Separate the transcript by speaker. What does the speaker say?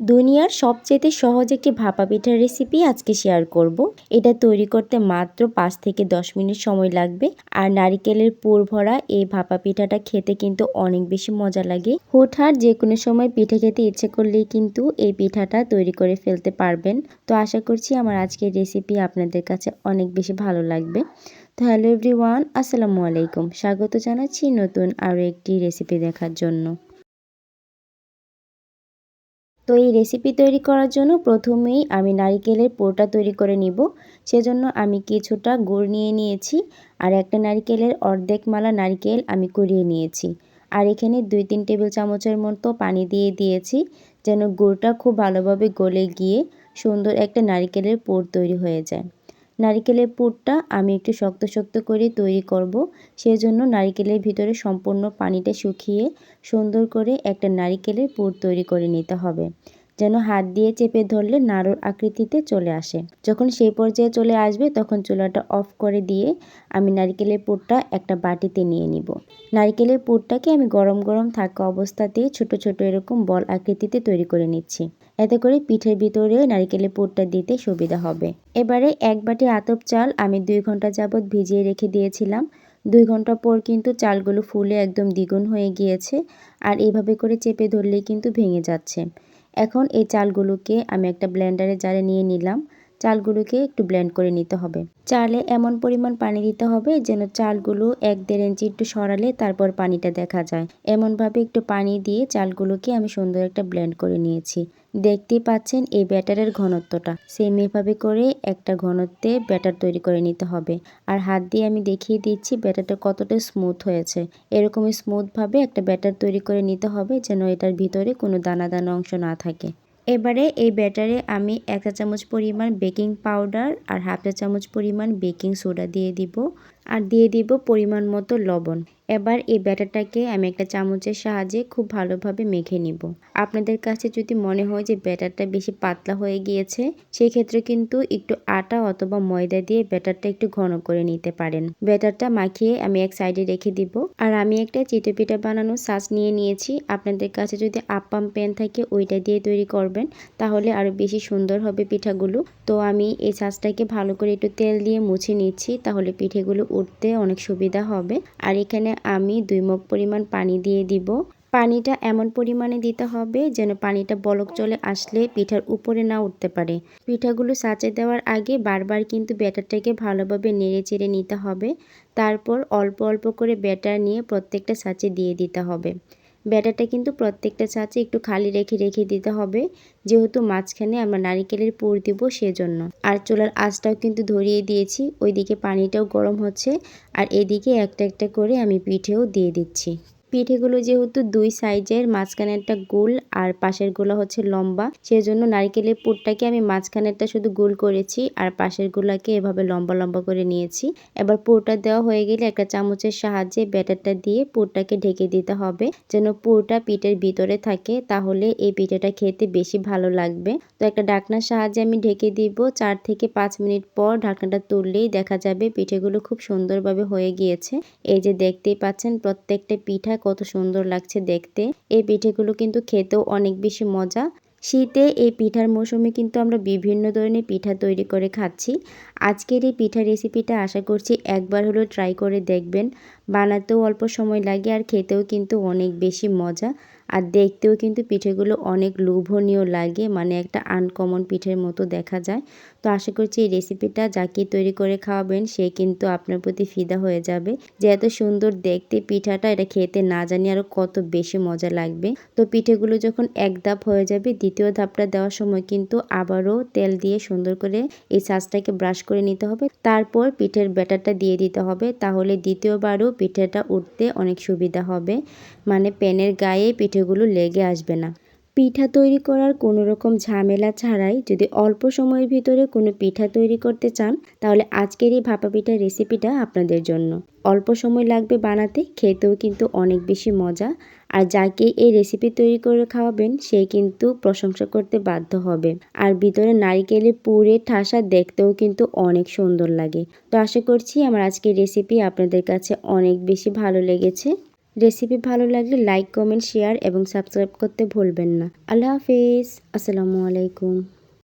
Speaker 1: দুনিয়ার সবচেয়ে সহজ একটি ভাপা পিঠার রেসিপি আজকে শেয়ার করব। এটা তৈরি করতে মাত্র পাঁচ থেকে দশ মিনিট সময় লাগবে। আর নারিকেলের পুর ভরা এই ভাপা পিঠাটা খেতে কিন্তু অনেক বেশি মজা লাগে। হুটহাট যে কোনো সময় পিঠে খেতে ইচ্ছে করলেই কিন্তু এই পিঠাটা তৈরি করে ফেলতে পারবেন। তো আশা করছি আমার আজকের রেসিপি আপনাদের কাছে অনেক বেশি ভালো লাগবে। তো হ্যালো এভরিওয়ান আসসালামু আলাইকুম। স্বাগত জানাচ্ছি নতুন আরও একটি রেসিপি দেখার জন্য। তো এই রেসিপি তৈরি করার জন্য প্রথমেই আমি নারিকেলের পোড়টা তৈরি করে নিব। সেজন্য আমি কিছুটা গুড় নিয়ে নিয়েছি আর একটা নারিকেলের অর্ধেক মালা নারিকেল আমি কুড়িয়ে নিয়েছি। আর এখানে দুই তিন টেবিল চামচের মতো পানি দিয়ে দিয়েছি যেন গুড়টা খুব ভালোভাবে গলে গিয়ে সুন্দর একটা নারিকেলের পোড় তৈরি হয়ে যায়। নারিকেলের পুরটা আমি একটু শক্ত শক্ত করে তৈরি করব। সেই জন্য নারিকেলের ভিতরে সম্পূর্ণ পানিটা শুকিয়ে সুন্দর করে একটা নারিকেলের পুর তৈরি করে নিতে হবে। যেন হাত দিয়ে চেপে ধরলে নাড়ুর আকৃতিতে চলে আসে। যখন সেই পর্যায়ে চলে আসবে, তখন চুলাটা অফ করে দিয়ে আমি নারিকেলের পুরটা একটা বাটিতে নিয়ে নিব। নারিকেলের পুরটাকে আমি গরম গরম থাকা অবস্থাতেই ছোট ছোট এরকম বল আকৃতিতে তৈরি করে নিচ্ছি। এতে করে পিঠের ভিতরে নারিকেলের পুরটা দিতে সুবিধা হবে। এবারে এক বাটি আতপ চাল আমি দুই ঘণ্টা যাবৎ ভিজিয়ে রেখে দিয়েছিলাম। দুই ঘণ্টা পর কিন্তু চালগুলো ফুলে একদম দ্বিগুণ হয়ে গিয়েছে আর এইভাবে করে চেপে ধরলেই কিন্তু ভেঙে যাচ্ছে। এখন এই চালগুলোকে আমি একটা ব্লেন্ডারে জারে নিয়ে নিলাম। চালগুলোকে একটু ব্লেন্ড করে নিতে হবে। চালে এমন পরিমাণ পানি দিতে হবে যেন চালগুলো এক দেড় ইঞ্চি একটু সরালে তারপর পানিটা দেখা যায়। এমনভাবে একটু পানি দিয়ে চালগুলোকে আমি সুন্দর একটা ব্লেন্ড করে নিয়েছি। দেখতেই পাচ্ছেন এই ব্যাটারের ঘনত্বটা। সেম এভাবে করে একটা ঘনত্বে ব্যাটার তৈরি করে নিতে হবে। আর হাত দিয়ে আমি দেখিয়ে দিচ্ছি ব্যাটারটা কতটা স্মুথ হয়েছে। এরকমই স্মুথভাবে একটা ব্যাটার তৈরি করে নিতে হবে যেন এটার ভিতরে কোনো দানা দানা অংশ না থাকে। এবারে এই ব্যাটারে আমি এক চা চামচ পরিমাণ বেকিং পাউডার আর হাফ চা চামচ পরিমাণ বেকিং সোডা দিয়ে দিব। আর দিয়ে দিব পরিমাণ মতো লবণ। এবার এই ব্যাটারটাকে আমি একটা চামচের সাহায্যে খুব ভালোভাবে মেখে নিব। আপনাদের কাছে যদি মনে হয় যে ব্যাটারটা বেশি পাতলা হয়ে গিয়েছে, সেক্ষেত্রে কিন্তু একটু আটা অথবা ময়দা দিয়ে ব্যাটারটা একটু ঘন করে নিতে পারেন। ব্যাটারটা মাখিয়ে আমি এক সাইডে রেখে দিব। আর আমি একটা চিটো পিঠা বানানোর সাজ নিয়ে নিয়েছি। আপনাদের কাছে যদি আপাম প্যান থাকে, ওইটা দিয়ে তৈরি করবেন, তাহলে আরও বেশি সুন্দর হবে পিঠাগুলো। তো আমি এই সাজটাকে ভালো করে একটু তেল দিয়ে মুছে নিচ্ছি, তাহলে পিঠেগুলো উঠতে অনেক সুবিধা হবে। আর এখানে আমি দুই মুখ পরিমাণ পানি দিয়ে দিব। পানিটা এমন পরিমাণে দিতে হবে যেন পানিটা বলক চলে আসলে পিঠার উপরে না উঠতে পারে। পিঠাগুলো সাঁচে দেওয়ার আগে বারবার কিন্তু ব্যাটারটাকে ভালোভাবে নেড়ে চেড়ে নিতে হবে। তারপর অল্প অল্প করে ব্যাটার নিয়ে প্রত্যেকটা সাঁচে দিয়ে দিতে হবে। ব্যাটারটা কিন্তু প্রত্যেকটা চাচে একটু খালি রেখে রেখে দিতে হবে। যেহেতু মাঝখানে আমরা নারিকেলের পুর দিব সেজন্য। আর চুলার আঁচটাও কিন্তু ধরিয়ে দিয়েছি। ওইদিকে পানিটাও গরম হচ্ছে। আর এদিকে একটা একটা করে আমি পিঠেও দিয়ে দিচ্ছি। পিঠেগুলো যেহেতু দুই সাইজের মাঝখানেরটা গোল আর পাশেরগুলো হচ্ছে লম্বা, সেজন্য নারকেলের পুরটাকে আমি মাঝখানেরটা শুধু গোল করেছি আর পাশেরগুলোকে এভাবে লম্বা লম্বা করে নিয়েছি। এবার পুরটা দেওয়া হয়ে গেলে একটা চামচের সাহায্যে ব্যাটারটা দিয়ে পুরটাকে ঢেকে দিতে হবে। যেন পুরটা পিঠের ভিতরে থাকে, তাহলে এই পিঠেটা খেতে বেশি ভালো লাগবে। তো একটা ঢাকনার সাহায্যে আমি ঢেকে দিব। চার থেকে পাঁচ মিনিট পর ঢাকনাটা তুললেই দেখা যাবে পিঠেগুলো খুব সুন্দরভাবে হয়ে গিয়েছে। এই যে দেখতেই পাচ্ছেন, প্রত্যেকটা পিঠা কত সুন্দর লাগছে দেখতে। এই পিঠেগুলো কিন্তু খেতেও অনেক বেশি মজা। শীতে এই পিঠার মৌসুমে কিন্তু আমরা বিভিন্ন ধরনের পিঠা তৈরি করে খাচ্ছি। আজকের এই পিঠা রেসিপিটা আশা করছি একবার হলেও ট্রাই করে দেখবেন। বানাতেও অল্প সময় লাগে আর খেতেও কিন্তু অনেক বেশি মজা। আর দেখতেও কিন্তু পিঠেগুলো অনেক লোভনীয় লাগে মানে একটা আনকমন পিঠের মতো দেখা যায়। তো আশা করছি এই রেসিপিটা যাকে তৈরি করে খাওয়াবেন, সে কিন্তু আপনার প্রতি ফিদা হয়ে যাবে। যে এত সুন্দর দেখতে পিঠাটা, এটা খেতে না জানি আরও কত বেশি মজা লাগবে। তো পিঠেগুলো যখন এক ধাপ হয়ে যাবে, দ্বিতীয় ধাপটা দেওয়ার সময় কিন্তু আবারও তেল দিয়ে সুন্দর করে এই সাজটাকে ব্রাশ করে নিতে হবে। তারপর পিঠের ব্যাটারটা দিয়ে দিতে হবে। তাহলে দ্বিতীয়বারও পিঠেটা উঠতে অনেক সুবিধা হবে। মানে প্যানের গায়ে পিঠেগুলো লেগে আসবে না। পিঠা তৈরি করার কোনো রকম ঝামেলা ছাড়াই যদি অল্প সময়ের ভিতরে কোনো পিঠা তৈরি করতে চান, তাহলে আজকের এই ভাপা পিঠার রেসিপিটা আপনাদের জন্য। অল্প সময় লাগবে বানাতে, খেতেও কিন্তু অনেক বেশি মজা। আর যাকে এই রেসিপি তৈরি করে খাওয়াবেন, সে কিন্তু প্রশংসা করতে বাধ্য হবে। আর ভিতরে নারিকেলের পুরে ঠাসা দেখতেও কিন্তু অনেক সুন্দর লাগে। তো আশা করছি আমার আজকের রেসিপি আপনাদের কাছে অনেক বেশি ভালো লেগেছে। রেসিপি ভালো লাগলে লাইক, কমেন্ট, শেয়ার এবং সাবস্ক্রাইব করতে ভুলবেন না। আল্লাহ হাফিজ। আসসালামু আলাইকুম।